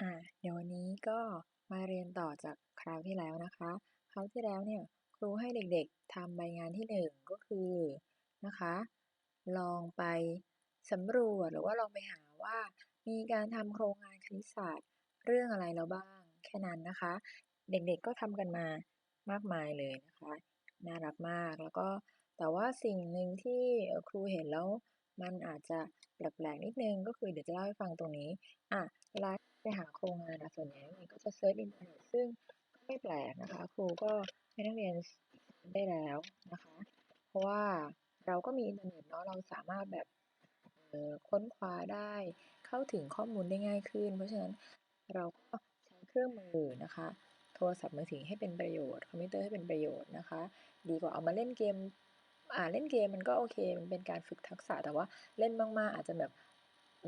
อ่าเดี๋ยววันนี้ก็มาเรียนต่อจากคราวที่แล้วนะคะ คราวที่แล้วเนี่ยครูให้เด็กๆทำใบงานที่หนึ่งก็คือนะคะ ลองไปสำรวจหรือว่าลองไปหาว่า มีการทำโครงงานคณิตศาสตร์ เรื่องอะไรแล้วบ้างแค่นั้นนะคะ เด็กๆก็ทำกันมามากมายเลยนะคะ น่ารักมากแล้วก็แต่ว่าสิ่งหนึ่งที่ครูเห็นแล้ว มันอาจจะแปลกๆนิดนึงก็คือเดี๋ยวจะเล่าให้ฟังตรงนี้อะเวลา ไปหาโครงงานอะส่วนใหญ่นักเรียนก็จะเซิร์ชอินเทอร์เน็ตซึ่งก็ไม่แปลกนะคะ ครูก็ให้นักเรียนได้แล้วนะคะ เพราะว่าเราก็มีอินเทอร์เน็ตเนาะเราสามารถแบบออค้นคว้าได้เข้าถึงข้อมูลได้ง่ายขึ้น เพราะฉะนั้นเราก็ใช้เครื่องมือนะคะ โทรศัพท์มือถือให้เป็นประโยชน์ คอมพิวเตอร์ให้เป็นประโยชน์นะคะ ดีกว่าเอามาเล่นเกมอ่าเล่นเกมมันก็โอเค มันเป็นการฝึกทักษะแต่ว่าเล่นมาก ๆ อาจจะแบบ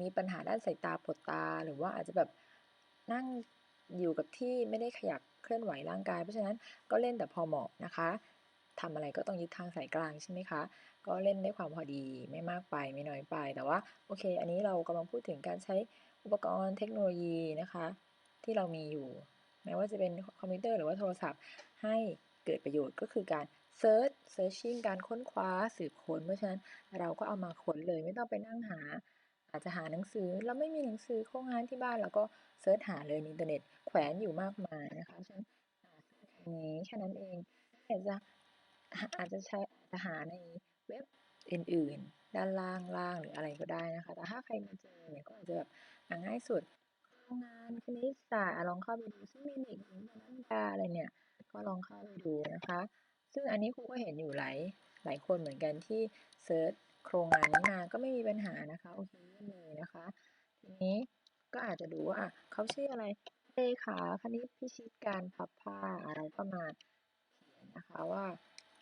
มีปัญหาด้านสายตาปวดตา หรือว่าอาจจะแบบ นั่งอยู่กับที่ไม่ได้ขยับเคลื่อนไหวร่างกาย เพราะฉะนั้นก็เล่นแต่พอเหมาะนะคะทำอะไรก็ต้องยึดทางสายกลางใช่ไหมคะ ก็เล่นได้ความพอดีไม่มากไปไม่น้อยไป แต่ว่าโอเค อันนี้เรากำลังพูดถึงการใช้อุปกรณ์เทคโนโลยีนะคะ ที่เรามีอยู่ไม่ว่าจะเป็นคอมพิวเตอร์หรือว่าโทรศัพท์ ให้เกิดประโยชน์ก็คือการ search searching การค้นคว้าสืบค้น เพราะฉะนั้นเราก็เอามาค้นเลยไม่ต้องไปนั่งหา อาจจะหาหนังสือเราไม่มีหนังสือโครงงานที่บ้านเราก็เซิร์ชหาเลยในอินเทอร์เน็ตแขวนอยู่มากมายนะคะฉะนั้นทางนี้แค่นั้นเองอาจจะอาจจะใช้จะหาในเว็บอื่นๆ ด้านล่างล่างหรืออะไรก็ได้นะคะ แต่ถ้าใครมาเจอเนี่ยก็อาจจะแบบง่ายสุดโครงงานคณิตศาสตร์ลองเข้าไปดูซึ่งมีเด็กหญิงนันดาอะไรเนี่ย ก็ลองเข้าไปดูนะคะ ซึ่งอันนี้ครูก็เห็นอยู่หลายหลายคนเหมือนกันที่เซิร์ช โครงงานนี้มาก็ไม่มีปัญหานะคะโอเคเยี่มเลยนะคะ ทีนี้ก็อาจจะดูว่าเขาชื่ออะไรเลขาคณิตพิชิตการพับผ้าอะไรประมาเขียนนะคะว่า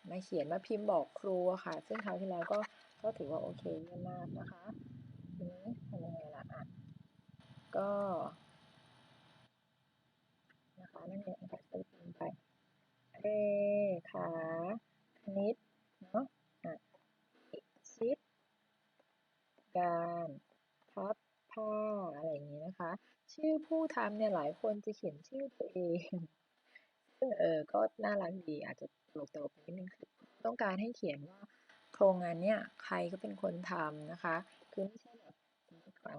มาเขียนมาพิมพ์บอกครูค่ะ ซึ่งคราวที่แล้วก็ก็ถือว่าโอเคเยี่ยมมากนะคะทีนี้ทำยังไงล่ะอะก็นะคะนั่นเองค่ะจะพิมพ์ไปเลขาคณิตเนาะอะชิดการพับผ้าอะไรอย่างนี้นะคะ ชื่อ ผู้ทำเนี่ยหลายคนจะเขียนชื่อตัวเองซึ่งเออก็น่ารักดีอาจจะตลกตลกนิดนึงคือต้องการให้เขียนว่า โครงงานเนี่ยใครก็เป็นคนทำนะคะ คือไม่ใช่แบบ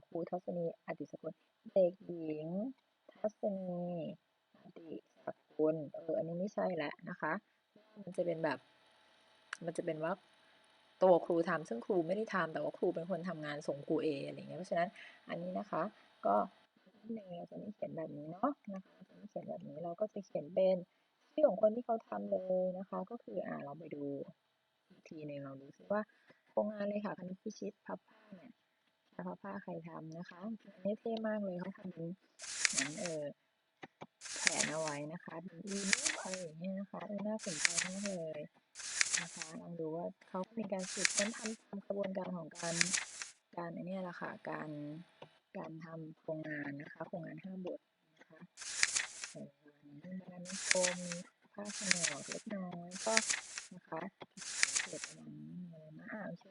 ครูทัศนีอดิสกุลเด็กหญิง ทัศนีอดิสกุลเอออันนี้ไม่ใช่แหละนะคะ มันจะเป็นแบบ มันจะเป็นว่าตัวครูทำซึ่งครูไม่ได้ทำแต่ว่าครูเป็นคนทำงานส่งครูเออะไรเงี้ยเพราะฉะนั้นอันนี้นะคะ ก็ หนึ่งเราจะไม่เขียนแบบนี้เนาะนะคะจะไม่เขียนแบบนี้เราก็จะเขียนเป็นชื่อของคนที่เขาทำเลยนะคะ ก็คืออ่าเราไปดูอีกทีหนึ่งเราดูซิว่าโครงงานเลยค่ะคณิตพิชิตพับผ้าเนี่ยพับผ้าใครทำนะคะอันนี้เท่มากเลยเขาทำเป็นเหมือนเออแผนเอาไว้นะคะเป็นอีบุ๊กอะไรอย่างเงี้ยนะคะน่าสนใจมากเลยนะคะลองดูว่าเขามีการสืบค้นทำตามกระบวนการของการการอันนี้แหละค่ะการ การทำโครงงานนะคะ โครงงานห้าบทนะคะเอ่อมีบรรณานุกรมมีภาพผนวกเล็กน้อยก็นะคะเกิดประมาณนี้เลยนะอ่าโอเค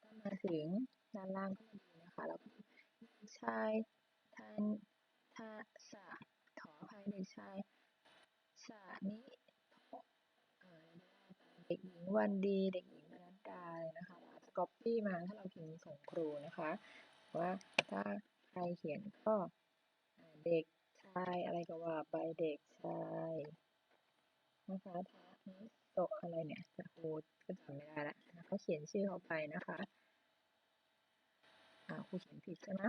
ก็มาถึงด้านล่างก็ดูนะคะแล้วก็ชายทันทาสะขออภัยเด็กชายสานิเอ่อเด็กหญิงวันดี เด็กหญิงมนัดดาเลยนะคะอาจจะก๊อปปี้มาถ้าเราพิมพ์ส่งครูนะคะ ว่าถ้าใครเขียนก็เด็กชายอะไรก็ว่าไปเด็กชายนะคะทานิโตอะไรเนี่ยจะครูก็จำไม่ได้ละนะคะเขียนชื่อเขาไปนะคะอ่าครูเขียนผิดใช่ไหม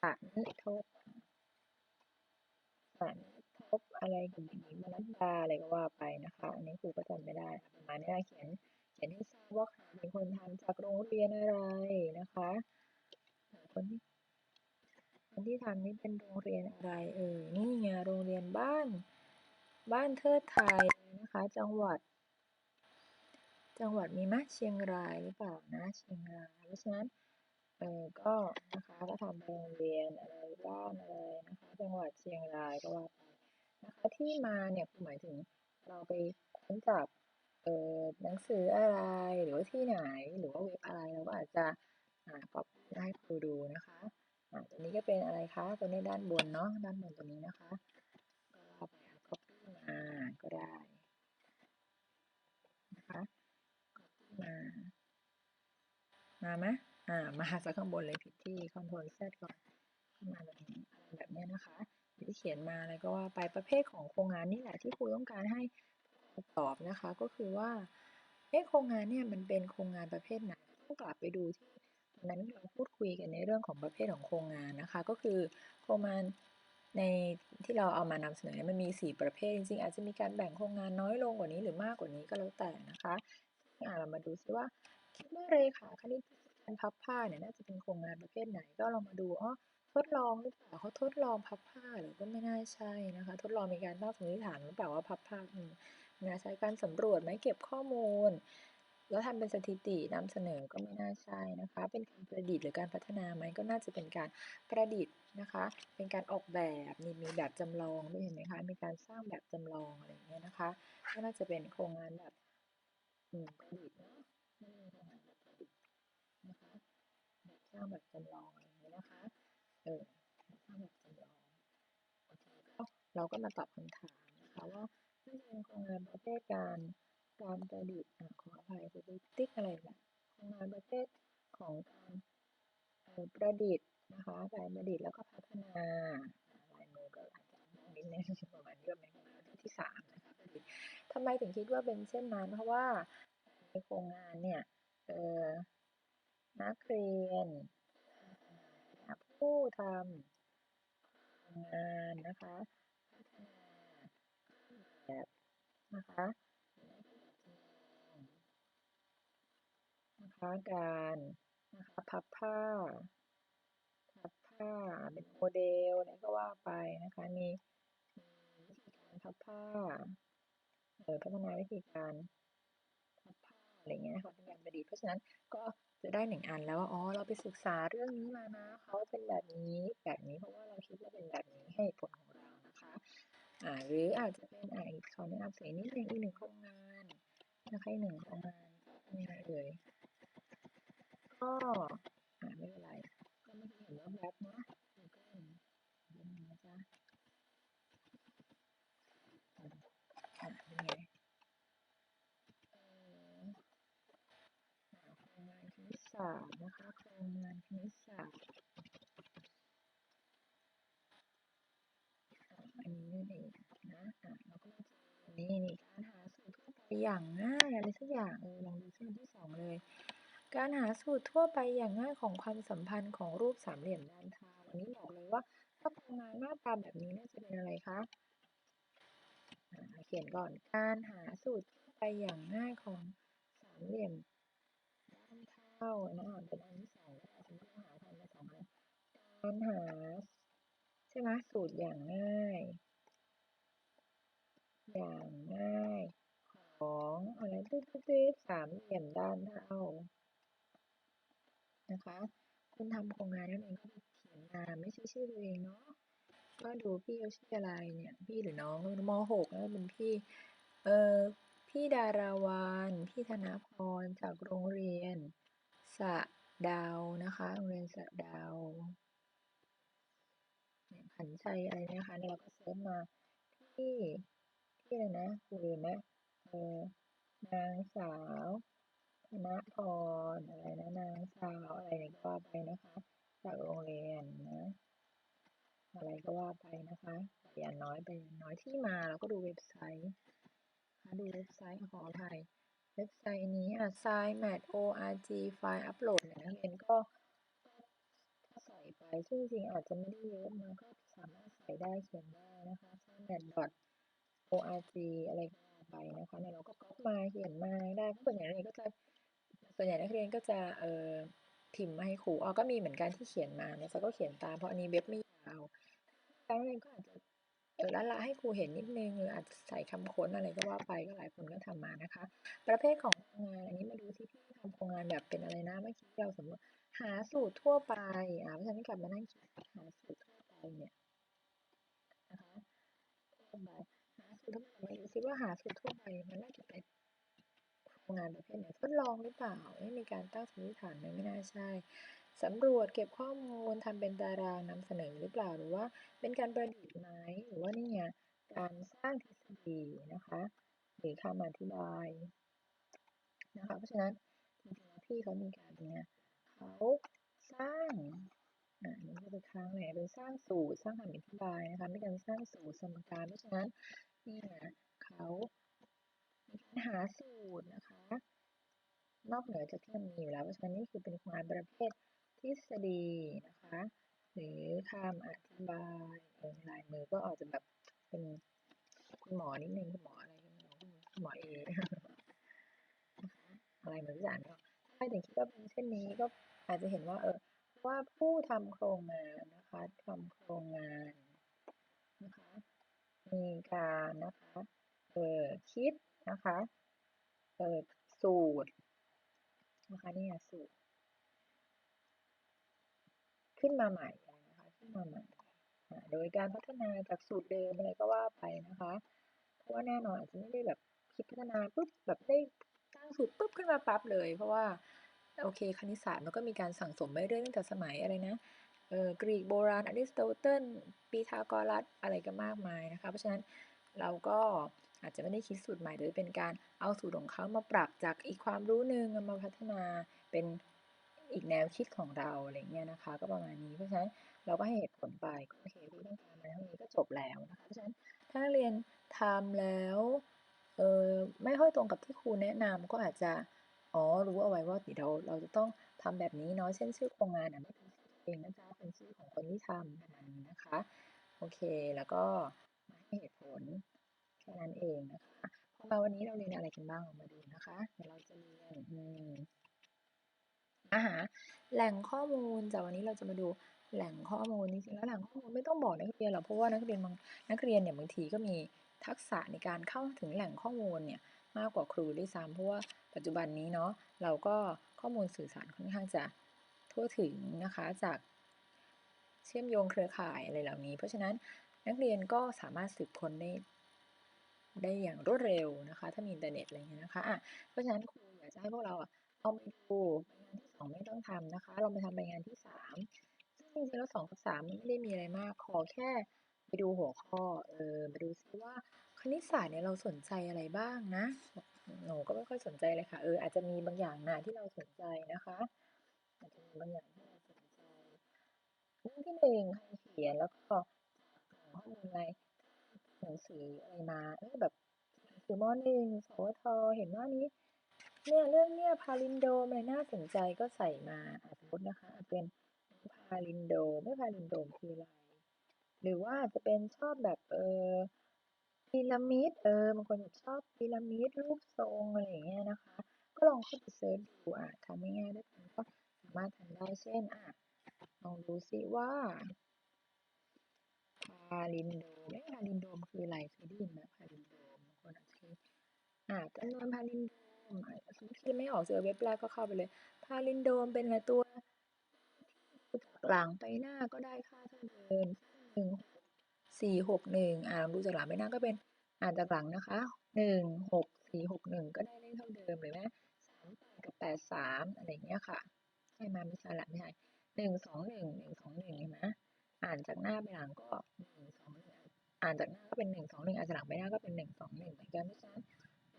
สานิทบสานิทบอะไรกับหญิงมนัดดาอะไรก็ว่าไปนะคะ อันนี้ครูก็จำไม่ได้ประมาณนี้เขียนเขียนให้ทราบว่าใครเป็นคนทำจากโรงเรียนอะไรนะคะ คนที่คนที่ทำนี่เป็นโรงเรียนอะไรเออนี่ไงโรงเรียนบ้าน บ้านเทิดไทยนะคะ จังหวัด จังหวัดมีไหมเชียงรายหรือเปล่านะเชียงรายเพราะฉะนั้นเออก็นะคะก็ทำโรงเรียนอะไรบ้านอะไรนะคะจังหวัดเชียงรายก็ว่าไปนะคะที่มาเนี่ยคือหมายถึงเราไปค้นจากเออหนังสืออะไรหรือว่าที่ไหนหรือว่าเว็บอะไรเราก็อาจจะ ปให้ครูดูนะคะตัวนี้ก็เป็นอะไรคะ ตัวนี้ด้านบนเนาะ ด้านบนตัวนี้นะคะ ก็ไปเอา copy มาก็ได้นะคะ copy มา มาไหมอ่า มาจากข้างบนเลยผิดที่ control z ก่อนขึ้นมาแบบนี้อะไรแบบนี้นะคะที่เขียนมาอะไรก็ว่าไปประเภทของโครงงานนี่แหละที่ครูต้องการให้ตอบนะคะ ก็คือว่าเอ๊ะโครงงานเนี่ยมันเป็นโครงงานประเภทไหนต้องกลับไปดูที่ นั้นเราพูดคุยกันในเรื่องของประเภทของโครงงานนะคะ ก็คือโครงงานในที่เราเอามานำเสนอมันมี 4 ประเภทจริงๆอาจจะมีการแบ่งโครงงานน้อยลงกว่านี้หรือมากกว่านี้ก็แล้วแต่นะคะเรามาดูซิว่าคิดว่าเรขาคณิตการพับผ้าเนี่ยน่าจะเป็นโครงงานประเภทไหนก็ลองมาดูอ๋อทดลองหรือเปล่าเขาทดลองพับผ้าหรือก็ไม่น่าใช่นะคะ ทดลองมีการตั้งสมมติฐานหรือเปล่าว่าพับผ้าน่าใช้การสำรวจไหมเก็บข้อมูล แล้วทำเป็นสถิตินำเสนอก็ไม่น่าใช่นะคะ เป็นการประดิษฐ์หรือการพัฒนาไหมก็น่าจะเป็นการประดิษฐ์นะคะ เป็นการออกแบบนี่มีแบบจำลองด้วยเห็นไหมคะมีการสร้างแบบจำลองอะไรอย่างเงี้ยนะคะก็น่าจะเป็นโครงงานแบบประดิษฐ์นะครงงานแบบประดิษฐ์นะคะแบบสร้างแบบจำลองอะไรอย่างเงี้ยนะคะเออสร้างแบบจำลองโอเคก็เราก็มาตอบคำถามนะคะว่าน่าจะเป็นโครงงานประเภทการ การประดิษฐ์ขออภัยสถิติอะไรแบบโรงงานประเภทของการประดิษฐ์นะคะการประดิษฐ์แล้วก็พัฒนาลายมือก็อาจจะนิดนึงประมาณนี้ก็เป็นงานที่สามนะคะประดิษฐ์ทำไมถึงคิดว่าเป็นเช่นนั้น เพราะว่าในโครงงานเนี่ยเออนักเรียนผู้ทำงานนะคะพัฒนาแบบนะคะนะ คะการนะคะพับผ้า พับผ้าเป็นโมเดลอะไรก็ว่าไปนะคะ มีวิธีการพับผ้าเออพัฒนาวิธีการพับผ้าอะไรเงี้ยนะคะเป็นการประดิษฐ์เพราะฉะนั้นก็จะได้หนึ่งอันแล้วว่าอ๋อเราไปศึกษาเรื่องนี้มานะเขาเป็นแบบนี้แบบนี้เพราะว่าเราคิดว่าเป็นแบบนี้ให้ผลของเรานะคะอ่าหรืออาจจะเป็นอ่าอีกขอแนะนำเสริมนิดนึงอีกหนึ่งโครงงานนะคะอีกหนึ่งโครงงานมีอะไรเอ่ย ก็อ่าไม่เป็นไรก็ไม่เห็นว่าแบบนะก็เป็นนะจ๊ะอ่าเป็นไงโครงงานคณิตศาสตร์นะคะโครงงานคณิตศาสตร์อันนี้นั่เองนะอ่าเราก็มานี่นี่การหาสูตรทั่วไปอย่างง่ายอะไรสักอย่างเออลองดูเส้นที่สองเลย การหาสูตรทั่วไปอย่างง่ายของความสัมพันธ์ของรูปสามเหลี่ยมด้านข้างอันนี้บอกเลยว่าถ้าโครงงานหน้าตาแบบนี้น่าจะเป็นอะไรคะเขียนก่อนการหาสูตรทั่วไปอย่างง่ายของสามเหลี่ยมด้านเท่านะอ่านเป็นอันที่สองแล้วสมมติเราหาทำมาสองอันการหาใช่ไหมสูตรอย่างง่าย อย่างง่ายของอะไรตื้อๆสามเหลี่ยมด้านเท่า นะคะคุณทำโครงงานนั่นเองก็เขียนมามไม่ใช่ชื่อตัวเองเนาะก็ดูพี่เขาชื่ออะไรเนี่ย พี่หรือน้องมหกแล้วเป็นพี่ เออพี่ดาราวานพี่ธนพรจากโรงเรียนสะดาวนะคะ โรงเรียนสะดาวขันชัยอะไรนะคะเนี่ยเราก็เซิร์ชมาที่ที่อะไรนะคุยนะเออนางสาว ธนพร อะไรนะนางสาวอะไรก็ว่าไปนะคะ จากโรงเรียนนะ อะไรก็ว่าไปนะคะไปยันน้อยไปยันน้อยที่มาเราก็ดูเว็บไซต์ดูเว็บไซต์ขออภัยเว็บไซต์นี้อะ s i m a t org ไฟล์อัปโหลดเนี่ยนักเรียนก็ก็ใส่ไป ซึ่งจริงอาจจะไม่ได้เยอะนะก็สามารถใส่ได้เขียนได้นะคะ s i m a t org อะไรก็ว่าไปนะคะเนี่ยเราก็ก๊อปมาเขียนมาได้ก็ส่วนใหญ่นักเรียนก็จะ ส่วนใหญ่นักเรียนก็จะเอ่อพิมพ์มาให้ครูอ๋อก็มีเหมือนกันที่เขียนมาเนี่ยก็เขียนตามเพราะอันนี้เว็บไม่ยาวนักเรียนก็อาจจะเออละละให้ครูเห็นนิดนึงหรืออาจจะใส่คำค้นอะไรก็ว่าไปก็หลายคนก็ทำมานะคะ ประเภทของโครงงานอันนี้มาดูที่พี่ทำโครงงานแบบเป็นอะไรนะเมื่อกี้เราสมมติหาสูตรทั่วไปอ่าเพราะฉะนั้นกลับมานั่งคิดหาสูตรทั่วไปเนี่ยนะคะทั่วไปหาสูตรทั่วไปมาดูซิว่าหาสูตรทั่วไปมันน่าจะเป็น งงานประเภทไหนทดลองหรือเปล่าไม่มีการตั้งสมมติฐานไหมไม่น่าใช่สำรวจเก็บข้อมูลทำเป็นตารางนำเสนอหรือเปล่าหรือว่าเป็นการประดิษฐ์ไหมหรือว่านี่ไงการสร้างทฤษฎีนะคะหรือคำอธิบายนะคะเพราะฉะนั้นจริงๆแล้วพี่เขามีการเนี่ยเขาสร้างอ่านี่ก็เป็นครั้งไหนเป็นสร้างสูตรสร้างคำอธิบายนะคะไมีการสร้างสูตรสมการเพราะฉะนั้นนี่นะเขามีการหาสูตรนะคะ นอกเหนือจากที่มันมีอยู่แล้ว เพราะฉะนั้นนี่คือเป็นงานประเภททฤษฎีนะคะหรือคำอธิบายลายมือก็อาจจะแบบเป็นคุณหมอนิดนึงคุณหมออะไรคุณหมอเออะไรเหมือนกันถ้าใครถึงคิดว่าเป็นเช่นนี้ก็อาจจะเห็นว่าเออว่าผู้ทำโครงงานนะคะทำโครงงานนะคะมีการนะคะเออคิดนะคะเออสูตร นะคะนี่สูตร ขึ้นมาใหม่นะคะขึ้นมาใหม่โดยการพัฒนาจากสูตรเดิมอะไรก็ว่าไปนะคะ เพราะว่าแน่นอนอาจจะไม่ได้แบบคิดพัฒนาปุ๊บแบบได้ตั้งสูตรปุ๊บขึ้นมาปั๊บเลย เพราะว่าโอเคคณิตศาสตร์มันก็มีการสั่งสมไปเรื่อยตั้งแต่สมัยอะไรนะเออกรีกโบราณอริสโตเติลปีทาโกรัสอะไรก็มากมายนะคะ เพราะฉะนั้นเราก็ อาจจะไม่ได้คิดสูตรใหม่โดยเป็นการเอาสูตรของเขามาปรับจากอีกความรู้หนึ่งมาพัฒนาเป็นอีกแนวคิดของเราอะไรเงี้ยนะคะ ก็ประมาณนี้เพราะฉะนั้นเราก็ให้เหตุผลไปโอเคพี่ต้องการมาเท่านี้ก็จบแล้วนะคะเพราะฉะนั้นถ้านักเรียนทำแล้วเออไม่ค่อยตรงกับที่ครูแนะนำก็อาจจะอ๋อรู้เอาไว้ว่าเดี๋ยวเราจะต้องทำแบบนี้เนาะเช่นชื่อโครงงานไม่เป็นชื่อเองนะจ๊ะเป็นชื่อของคนที่ทำประมาณนี้นะคะโอเคแล้วก็ให้เหตุผล แค่นั้นเองนะคะพอมาวันนี้เราเรียนอะไรกันบ้างมาดูนะคะเดี๋ยวเราจะเรียนอืมอาหาแหล่งข้อมูลจากวันนี้เราจะมาดูแหล่งข้อมูลจริงๆแล้วแหล่งข้อมูลไม่ต้องบอกนักเรียนหรอกเพราะว่านักเรียนบางนักเรียนเนี่ยบางทีก็มีทักษะในการเข้าถึงแหล่งข้อมูลเนี่ยมากกว่าครูด้วยซ้ำเพราะว่าปัจจุบันนี้เนาะเราก็ข้อมูลสื่อสารค่อนข้างจะทั่วถึงนะคะจากเชื่อมโยงเครือข่ายอะไรเหล่านี้ เพราะฉะนั้นนักเรียนก็สามารถสืบค้นได้ ได้อย่างรวดเร็วนะคะ ถ้ามีอินเทอร์เน็ตอะไรเงี้ยนะคะอะเพราะฉะนั้นครูอยากจะให้พวกเราเอาไปดูงานที่สองไม่ต้องทำนะคะ เราไปทำใบงานที่สามซึ่งจริงๆแล้วสองกับสามมันไม่ได้มีอะไรมากขอแค่ไปดูหัวข้อเออมาดูซิว่าคณิตศาสตร์เนี่ยเราสนใจอะไรบ้างนะหนูก็ไม่ค่อยสนใจเลยค่ะเอออาจจะมีบางอย่างนะที่เราสนใจนะคะอาจจะมีบางอย่างที่เราสนใจเรื่องที่หนึ่งใครเขียนแล้วก็ข้อมูลอะไร หนังสืออะไรมาเออแบบหนังสือมหนึ่งสวทเห็นว่านี้ เนี่ยเรื่องเนี่ยพาลินโดมอะไรน่าสนใจก็ใส่มาสมมตินะคะเป็นพาลินโดไม่พาลินโดมคืออะไรหรือว่าจะเป็นชอบแบบเออพีระมิดเออบางคนชอบพีระมิดรูปทรงอะไรอย่างเงี้ยนะคะ ก็ลองเข้าไปเซิร์ชดูอะทำง่ายๆด้วยกันก็สามารถทำได้เช่นอะลองดูซิว่า พาลินโดมพาลินโดมคืออะไรเคยได้ยินไหมพาลินโดมคนอาจจะอะจำนวนพาลินโดมคิดไม่ออกเจอเว็บแรกก็เข้าไปเลยพาลินโดมเป็นอะไรตัวจากหลังไปหน้าก็ได้ค่าเท่าเดิมหนึ่งสี่หกหนึ่งอ่าดูจากหลังไปหน้าก็เป็นอ่านจากหลังนะคะหนึ่งหกสี่หกหนึ่งก็ได้เลขเท่าเดิมเลยไหมสามแปดกับแปดสามอะไรเงี้ยค่ะใช่ไหมไม่ใช่ละไม่ใช่หนึ่งสองหนึ่งหนึ่งสองหนึ่งเห็นไหมอ่านจากหน้าไปหลังก็หนึ่งสองหนึ่ง อ่านจากหน้าก็เป็นหนึ่งสองหนึ่งอ่านจากหลังไปหน้าก็เป็นหนึ่งสองหนึ่งเหมือนกันเพราะฉะนั้น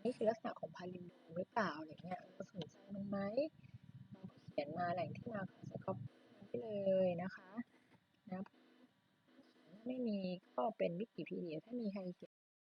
นี่คือลักษณะของพาลินโดมหรือเปล่าอะไรเงี้ยเราสนใจมันไหมเราก็เขียนมาแหล่งที่มาของสกอปไปเลยนะคะนะไม่มีก็เป็นวิกิพีเดียถ้ามีใครเขียน